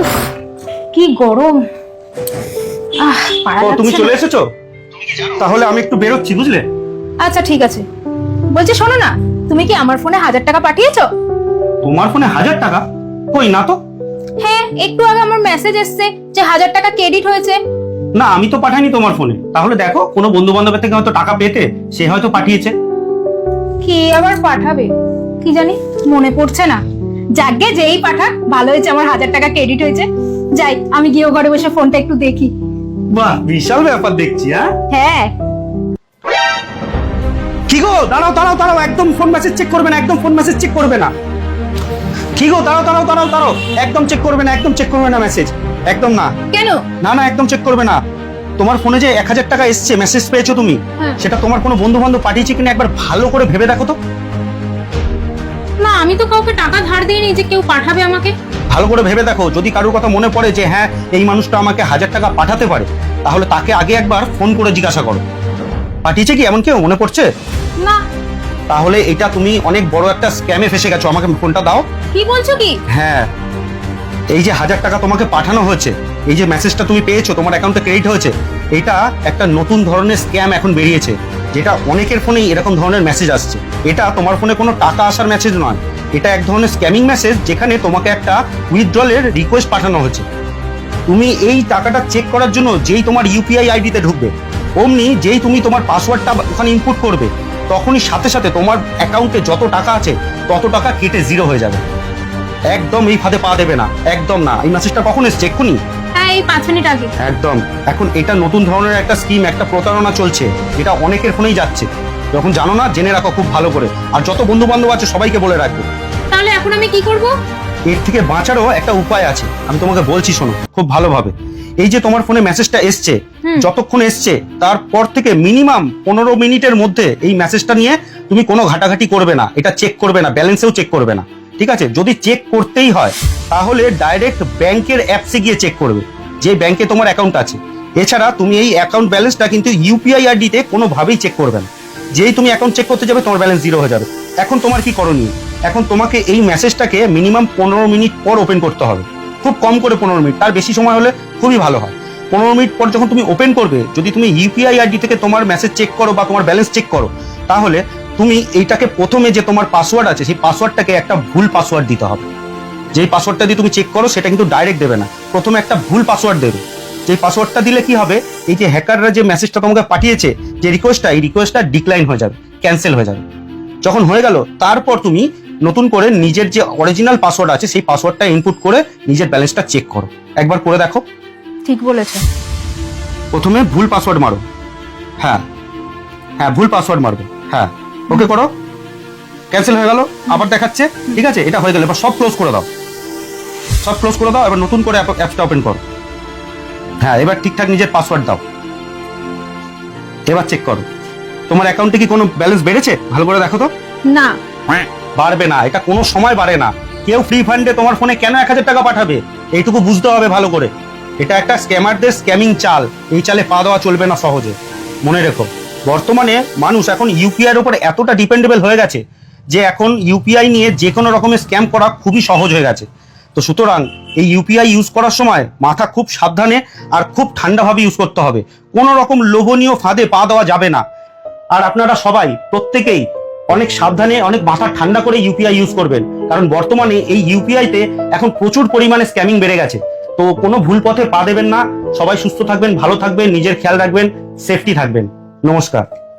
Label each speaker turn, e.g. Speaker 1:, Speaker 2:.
Speaker 1: উফ, কি গরম। আহ পারা
Speaker 2: ও তুমি
Speaker 1: যাচ্ছে
Speaker 2: চলে এসেছ? তাহলে আমি একটু বেরোচ্ছি বুঝলে?
Speaker 1: আচ্ছা ঠিক আছে। বলছি শোনো না তুমি কি আমার ফোনে হাজার টাকা পাঠিয়েছো?
Speaker 2: তোমার ফোনে হাজার টাকা? কই না তো।
Speaker 1: হ্যাঁ একটু আগে আমার মেসেজ এসছে যে হাজার টাকা ক্রেডিট হয়েছে।
Speaker 2: না আমি তো পাঠাইনি তোমার ফোনে। তাহলে দেখো কোনো বন্ধু বান্ধবের থেকে হয়তো টাকা পেতে সে হয়তো পাঠিয়েছে।
Speaker 1: কে আবার পাঠাবে? কি জানি মনে পড়ছে না। যাকে যেই পাঠাক ভালো হয়েছে আমার হাজার টাকা ক্রেডিট হয়েছে। যাই আমি গিয়ে ঘরে বসে ফোনটা একটু দেখি।
Speaker 2: বাহ বিশাল ব্যাপার দেখছি হ্যাঁ?
Speaker 1: হ্যাঁ।
Speaker 2: কি গো? দাঁড়াও দাঁড়াও দাঁড়াও একদম ফোন মেসেজ চেক করবে না একদম ফোন মেসেজ চেক করবে না। কি গো? দাঁড়াও দাঁড়াও দাঁড়াও দাঁড়াও একদম চেক করবে না একদম চেক করবে না মেসেজ একদম না।
Speaker 1: কেন?
Speaker 2: না না একদম চেক করবে না। তোমার ফোনে যে এক হাজার টাকা এসছে মেসেজ পেয়েছ তুমি
Speaker 1: হ্যাঁ।
Speaker 2: সেটা তোমার কোনো বন্ধু বান্ধব পাঠিয়েছে কিনা একবার ভালো করে ভেবে দেখো তো।
Speaker 1: আমি তো কাউকে টাকা ধার দিইনি যে কেউ পাঠাবে আমাকে।
Speaker 2: ভালো করে ভেবে দেখো যদি কারোর কথা মনে পড়ে যে হ্যাঁ এই মানুষটা আমাকে হাজার টাকা পাঠাতে পারে তাহলে তাকে আগে একবার ফোন করে জিজ্ঞাসা করো। পাঠিয়েছে কি এমন কেউ? মনে পড়ছে?
Speaker 1: না।
Speaker 2: তাহলে এটা তুমি অনেক বড় একটা স্ক্যামে ফেসে গেছো। আমাকে ফোনটা দাও।
Speaker 1: কি বলছো কি?
Speaker 2: হ্যাঁ। এই যে হাজার টাকা তোমাকে পাঠানো হয়েছে এই যে মেসেজটা তুমি পেয়েছ তোমার অ্যাকাউন্টে ক্রেডিট হয়েছে এটা একটা নতুন ধরনের স্ক্যাম এখন বেরিয়েছে যেটা অনেকের ফোনেই এরকম ধরনের মেসেজ আসছে। এটা তোমার ফোনে কোনো টাকা আসার মেসেজ নয়। এটা এক ধরনের স্ক্যামিং মেসেজ যেখানে তোমাকে একটা উইথড্রলের রিকোয়েস্ট পাঠানো হয়েছে। তুমি এই টাকাটা চেক করার জন্য যেই তোমার ইউপিআই আইডিতে ঢুকবে অমনি যেই তুমি তোমার পাসওয়ার্ডটা ওখানে ইনপুট করবে তখনই সাথে সাথে তোমার অ্যাকাউন্টে যত টাকা আছে তত টাকা কেটে জিরো হয়ে যাবে। একদম এই ফাঁদে পা দেবে না একদম না। এই মেসেজটা কখন এসছে এক্ষুনি?
Speaker 1: হ্যাঁ এই পাঁচ মিনিট
Speaker 2: একদম। এখন এটা নতুন ধরনের একটা স্কিম একটা প্রতারণা চলছে যেটা অনেকের ফোনেই যাচ্ছে। যখন জানো না জেনে রাখো খুব ভালো করে। আর যত বন্ধু বান্ধব আছে সবাইকে বলে রাখবে
Speaker 1: তাহলে এখন আমি কি করব?
Speaker 2: এর থেকে বাঁচারও একটা উপায় আছে। আমি তোমাকে বলছি শোনো খুব ভালোভাবে। এই যে তোমার ফোনে মেসেজটা এসছে যতক্ষণ এসছে তারপর থেকে মিনিমাম পনেরো মিনিটের মধ্যে এই মেসেজটা নিয়ে তুমি কোনো ঘাটাঘাটি করবে না। এটা চেক করবে না ব্যালেন্সেও চেক করবে না। ঠিক আছে? যদি চেক করতেই হয় তাহলে ডাইরেক্ট ব্যাংকের অ্যাপসে গিয়ে চেক করবে যে ব্যাংকে তোমার অ্যাকাউন্ট আছে। এছাড়া তুমি এই অ্যাকাউন্ট ব্যালেন্সটা কিন্তু ইউপিআই আইডিতে কোনোভাবেই চেক করবে না। যেই তুমি অ্যাকাউন্ট চেক করতে যাবে তোমার ব্যালেন্স জিরো হয়ে যাবে। এখন তোমার কি করণীয়? এখন তোমাকে এই মেসেজটাকে মিনিমাম পনেরো মিনিট পর ওপেন করতে হবে। খুব কম করে পনেরো মিনিট, তার বেশি সময় হলে খুবই ভালো হয়। পনেরো মিনিট পর যখন তুমি ওপেন করবে, যদি তুমি ইউপিআই আইডি থেকে তোমার মেসেজ চেক করো বা তোমার ব্যালেন্স চেক করো, তাহলে তুমি এইটাকে প্রথমে যে তোমার পাসওয়ার্ড আছে, সেই পাসওয়ার্ডটাকে একটা ভুল পাসওয়ার্ড দিতে হবে। যেই পাসওয়ার্ডটা দিয়ে তুমি চেক করো, সেটা কিন্তু ডাইরেক্ট দেবে না। প্রথমে একটা ভুল পাসওয়ার্ড দেবে। যে পাসওয়ার্ডটা দিলে কি হবে? এই যে হ্যাকাররা যে মেসেজটা তোমাকে পাঠিয়েছে, যে রিকোয়েস্টটা এই রিকোয়েস্টটা ডিক্লাইন হয়ে যাবে ক্যান্সেল হয়ে যাবে। যখন হয়ে গেল, তারপর তুমি নতুন করে নিজের যে অরিজিনাল পাসওয়ার্ড আছে সেই পাসওয়ার্ডটা ইনপুট করে নিজের ব্যালেন্সটা চেক করো। একবার করে দেখো।
Speaker 1: ঠিক বলেছ।
Speaker 2: প্রথমে ভুল পাসওয়ার্ড মারো। হ্যাঁ। হ্যাঁ ভুল পাসওয়ার্ড মারবে। হ্যাঁ। ওকে করো। ক্যান্সেল হয়ে গেল। আবার দেখাচ্ছে। ঠিক আছে? এটা হয়ে গেল। এবার সব ক্লোজ করে দাও। সব ক্লোজ করে দাও। এবার নতুন করে অ্যাপসটা ওপেন করো। হ্যাঁ এবার ঠিকঠাক নিজের পাসওয়ার্ড দাও। এবার চেক করো। তোমার অ্যাকাউন্টে কি কোনো ব্যালেন্স বেড়েছে? ভালো করে দেখো তো।
Speaker 1: না।
Speaker 2: বাড়বে না, এটা কোনো সময় বাড়ে না। কেউ ফ্রি ফান্ডে তোমার ফোনে কেন এক হাজার টাকা পাঠাবে? এইটুকু বুঝতে হবে ভালো করে। এটা একটা স্ক্যামারদের স্ক্যামিং চাল। এই চালে পা দেওয়া চলবে না সহজে। মনে রেখো, বর্তমানে মানুষ এখন ইউপিআই এর উপর এতটা ডিপেন্ডেবল হয়ে গেছে যে এখন ইউপিআই নিয়ে যে কোনো রকমের স্ক্যাম করা খুবই সহজ হয়ে গেছে। তো সুতরাং এই ইউপিআই ইউজ করার সময় মাথা খুব সাবধানে আর খুব ঠান্ডাভাবে ইউজ করতে হবে। কোনো রকম লোভনীয় ফাঁদে পা দেওয়া যাবে না। আর আপনারা সবাই, প্রত্যেকেই অনেক সাবধানে, অনেক মাথা ঠান্ডা করে ইউপিআই ইউজ করবেন। কারণ বর্তমানে এই ইউপিআইতে এখন প্রচুর পরিমাণে স্ক্যামিং বেড়ে গেছে। তো কোনো ভুল পথে পা দেবেন না। সবাই সুস্থ থাকবেন, ভালো থাকবেন, নিজের খেয়াল রাখবেন সেফটি থাকবেন। নমস্কার।